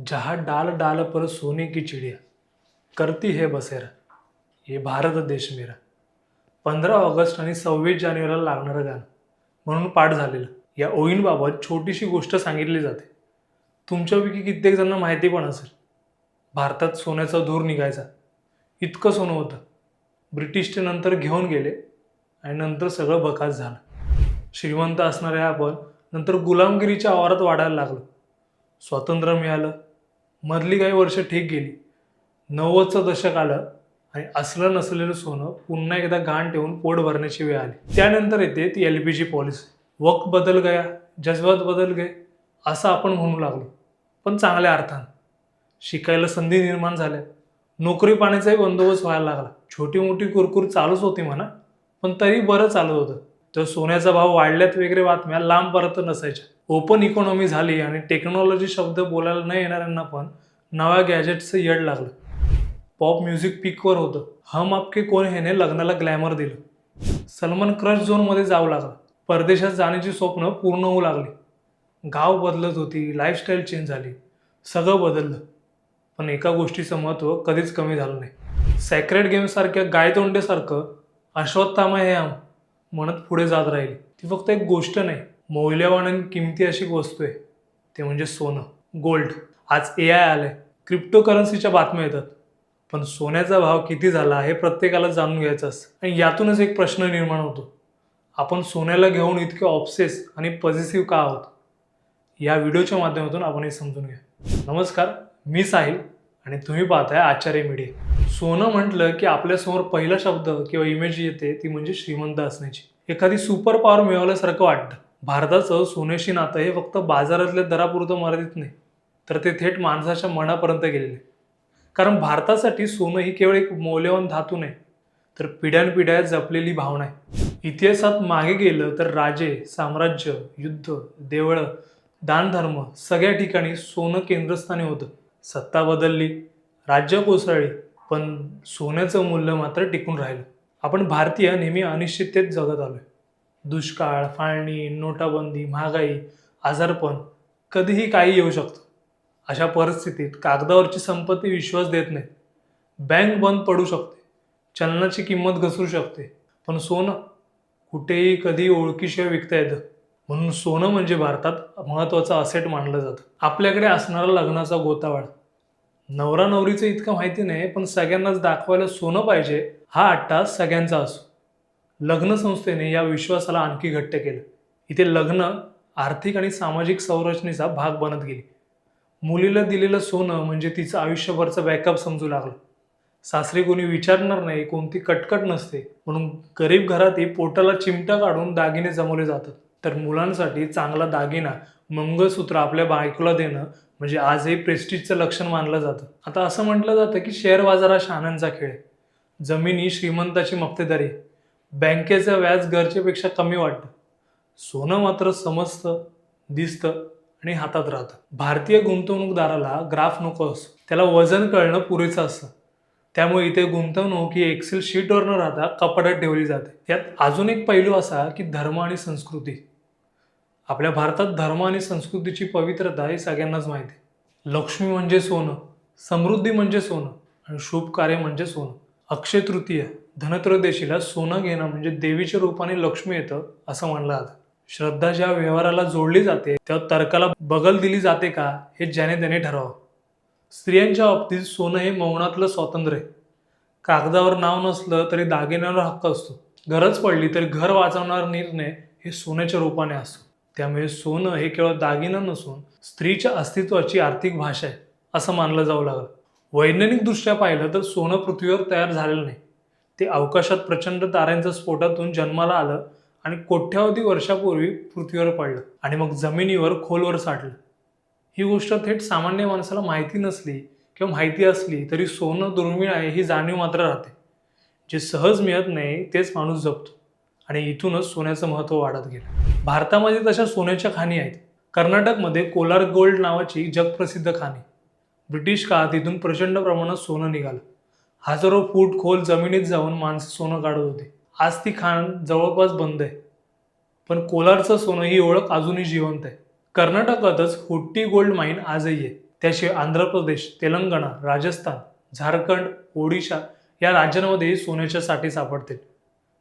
जहाँ डाल डाल पर सोने की चिड़िया। करती है बसेरा। हे भारत देश मेरा। पंधरा ऑगस्ट आणि सव्वीस जानेवारीला लागणारं गाणं। म्हणून पाठ झालेलं। या ओळींबाबत छोटीशी गोष्ट सांगितली जाते। तुमच्यापैकी कित्येक जणांना माहिती पण असेल। भारतात सोन्याचा धूर निघायचा। इतकं सोनं होतं। ब्रिटिश ते नंतर घेऊन गेले आणि नंतर सगळं बकास झालं। श्रीमंत असणारे आपण नंतर गुलामगिरीच्या आवारात वाढायला लागलो। स्वातंत्र्य मिळालं। मधली काही वर्ष ठीक गेली. नव्वदचं दशक आलं आणि असलं नसलेलं सोनं पुन्हा एकदा घाण ठेवून पोट भरण्याची वेळ आली. त्यानंतर येते ती एल पी जी पॉलिसी वक्त बदल गया जज्बात बदल गए असं आपण म्हणू लागलो. पण चांगल्या अर्थानं. शिकायला संधी निर्माण झाल्या. नोकरी पाण्याचाही बंदोबस्त व्हायला लागला. छोटी मोठी कुरकुर चालूच होती म्हणा पण तरी बरं चालत होतं. तर सोन्याचा भाव वाढल्यात वगैरे बातम्या लांब परत नसायच्या. ओपन इकॉनॉमी झाली आणि टेक्नॉलॉजी शब्द बोलायला न येणाऱ्यांना पण नव्या गॅजेटचं येड लागलं. पॉप म्युझिक पीकवर होतं. हम आपके कोण हेने लग्नाला ग्लॅमर दिलं. सलमान क्रश झोनमध्ये जाऊ लागला. परदेशात जाण्याची स्वप्न पूर्ण होऊ लागली. गाव बदलत होती लाईफस्टाईल चेंज झाली. सगळं बदललं. पण एका गोष्टीचं महत्त्व कधीच कमी झालं नाही. सॅक्रेड गेमसारख्या गायतोंडेसारखं अश्वत्थामा हे आम म्हणत पुढे जात राहील. ती फक्त एक गोष्ट नाही मौल्यवान आणि किमती अशी वस्तू आहे. ते म्हणजे सोनं. गोल्ड आज ए आय आलं आहे करन्सीच्या बातम्या येतात. पण सोन्याचा भाव किती झाला हे प्रत्येकाला जाणून घ्यायचं असतं. आणि यातूनच एक प्रश्न निर्माण होतो. आपण सोन्याला घेऊन इतके ऑब्सेस आणि पॉझिटिव्ह का आहोत? या व्हिडिओच्या माध्यमातून आपण हे समजून घ्या. नमस्कार मी साहिल आणि तुम्ही पाहताय आचार्य मीडिया. सोनं म्हटलं की आपल्यासमोर पहिला शब्द किंवा इमेज येते ती म्हणजे श्रीमंत असण्याची. एखादी सुपर पॉवर मिळवल्यासारखं वाटतं. भारताचं सोन्याशी नातं हे फक्त बाजारातल्या दरापुरतं मर्यादित नाही. तर ते थेट माणसाच्या मनापर्यंत गेलेले कारण भारतासाठी सोनं ही केवळ एक मौल्यवान धातू नाही तर पिढ्यानपिढ्या जपलेली भावना आहे. इतिहासात मागे गेलं तर राजे साम्राज्य युद्ध देवळं दानधर्म सगळ्या ठिकाणी सोनं केंद्रस्थानी होतं. सत्ता बदलली राज्य कोसळली पण सोन्याचं मूल्य मात्र टिकून राहिलं. आपण भारतीय नेहमी अनिश्चिततेत जगत आलोय. दुष्काळ फाळणी नोटाबंदी महागाई आजारपण कधीही काही येऊ शकतं. अशा परिस्थितीत कागदावरची संपत्ती विश्वास देत नाही. बँक बंद पडू शकते. चलनाची किंमत घसरू शकते. पण सोनं कुठेही कधी ओळखीशिवाय विकता येतं. म्हणून सोनं म्हणजे भारतात महत्त्वाचं असेट मानलं जातं. आपल्याकडे असणारा लग्नाचा गोतावाळ नवरा नवरीचं इतकं माहिती नाही पण सगळ्यांनाच दाखवायला सोनं पाहिजे हा अट्टा सगळ्यांचा असो. लग्न संस्थेने या विश्वासाला आणखी घट्ट केलं. इथे लग्न आर्थिक आणि सामाजिक संरचनेचा भाग बनत गेली. मुलीला दिलेलं सोनं म्हणजे तिचं आयुष्यभरचं बॅकअप समजू लागलं. सासरी कोणी विचारणार नाही कोणती कटकट नसते. म्हणून गरीब घरातही पोटाला चिमटा काढून दागिने जमवले जातात. तर मुलांसाठी चांगला दागिना मंगळसूत्र आपल्या बायकोला देणं म्हणजे आजही प्रेस्टिजचं लक्षण मानलं जातं. आता असं म्हटलं जातं की शेअर बाजार हा शहाण्यांचा खेळ आहे. जमिनी श्रीमंताची मक्तेदारी बँकेचं व्याज गरजेपेक्षा कमी वाटतं. सोनं मात्र समजतं दिसतं. आणि हातात राहतं. भारतीय गुंतवणूकदाराला ग्राफ नको असतो त्याला वजन कळणं पुरेसं असतं. त्यामुळे इथे गुंतवणूक ही एक्सेल शीटवर न राहता कपाटात ठेवली जाते. यात अजून एक पैलू असा की धर्म आणि संस्कृती. आपल्या भारतात धर्म आणि संस्कृतीची पवित्रता ही सगळ्यांनाच माहिती आहे. लक्ष्मी म्हणजे सोनं समृद्धी म्हणजे सोनं आणि शुभ कार्य म्हणजे सोनं. अक्षय तृतीय धनत्रयोदशीला सोनं घेणं म्हणजे देवीच्या रूपाने लक्ष्मी येतं असं म्हणलं जातं. श्रद्धा ज्या व्यवहाराला जोडली जाते त्या तर्काला बगल दिली जाते का हे ज्याने त्याने ठरवावं. स्त्रियांच्या बाबतीत सोनं हे मौनातलं स्वातंत्र्य आहे. कागदावर नाव नसलं तरी दागिन्यावर हक्क असतो. गरज पडली तरी घर वाचवणार निर्णय हे सोन्याच्या रूपाने असतो. त्यामुळे सोनं हे केवळ दागिनं नसून स्त्रीच्या अस्तित्वाची आर्थिक भाषा आहे असं मानलं जाऊ लागलं. वैज्ञानिकदृष्ट्या पाहिलं तर सोनं पृथ्वीवर तयार झालेलं नाही. ते अवकाशात प्रचंड ताऱ्यांच्या स्फोटातून जन्माला आलं आणि कोट्यावधी वर्षापूर्वी पृथ्वीवर पडलं आणि मग जमिनीवर खोलवर साठलं. ही गोष्ट थेट सामान्य माणसाला माहिती नसली किंवा माहिती असली तरी सोनं दुर्मिळ आहे ही जाणीव मात्र राहते. जे सहज मिळत नाही तेच माणूस जपतो. आणि इथूनच सोन्याचं महत्त्व वाढत गेलं. भारतामध्ये तशा सोन्याच्या खाणी आहेत. कर्नाटकमध्ये कोलार गोल्ड नावाची जगप्रसिद्ध खाणी. ब्रिटिश काळात इथून प्रचंड प्रमाणात सोनं निघालं. हजारो फूट खोल जमिनीत जाऊन माणसं सोनं काढत होते. आज ती खाण जवळपास बंद आहे. पण कोलारचं सोनं ही ओळख अजूनही जिवंत आहे. कर्नाटकातच हुट्टी गोल्ड माईन आजही आहे. त्याशिवाय आंध्र प्रदेश तेलंगणा राजस्थान झारखंड ओडिशा या राज्यांमध्येही सोन्याच्या साठी सापडतील.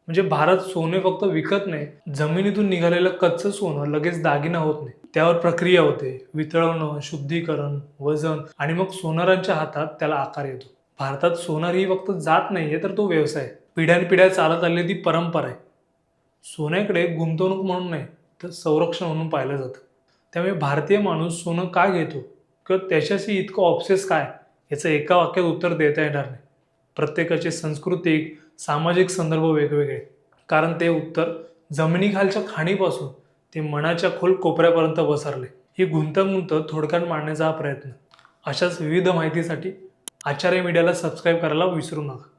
म्हणजे भारत सोने फक्त विकत नाही जमिनीतून निघालेलं कच्चं सोनं लगेच दागिना होत नाही. त्यावर प्रक्रिया होते वितळवणं शुद्धीकरण वजन आणि मग सोनारांच्या हातात त्याला आकार येतो. भारतात सोनार ही फक्त जात नाहीये तर तो व्यवसाय आहे. पिढ्यानपिढ्या चालत आलेली ती परंपरा आहे. सोन्याकडे गुंतवणूक म्हणून नाही तर संरक्षण म्हणून पाहिलं जातं. त्यामुळे भारतीय माणूस सोनं का घेतो? किंवा त्याच्याशी इतकं ऑप्सेस काय? याचं एका वाक्यात उत्तर देता येणार नाही. प्रत्येकाचे सांस्कृतिक सामाजिक संदर्भ वेगवेगळे. कारण ते उत्तर जमिनीखालच्या खाणीपासून ते मनाच्या खोल कोपऱ्यापर्यंत पसरले. ही गुंतगुंत थोडक्यात मांडण्याचा हा प्रयत्न. अशाच विविध माहितीसाठी आचार्य मीडियाला सबस्क्राईब करायला विसरू नका.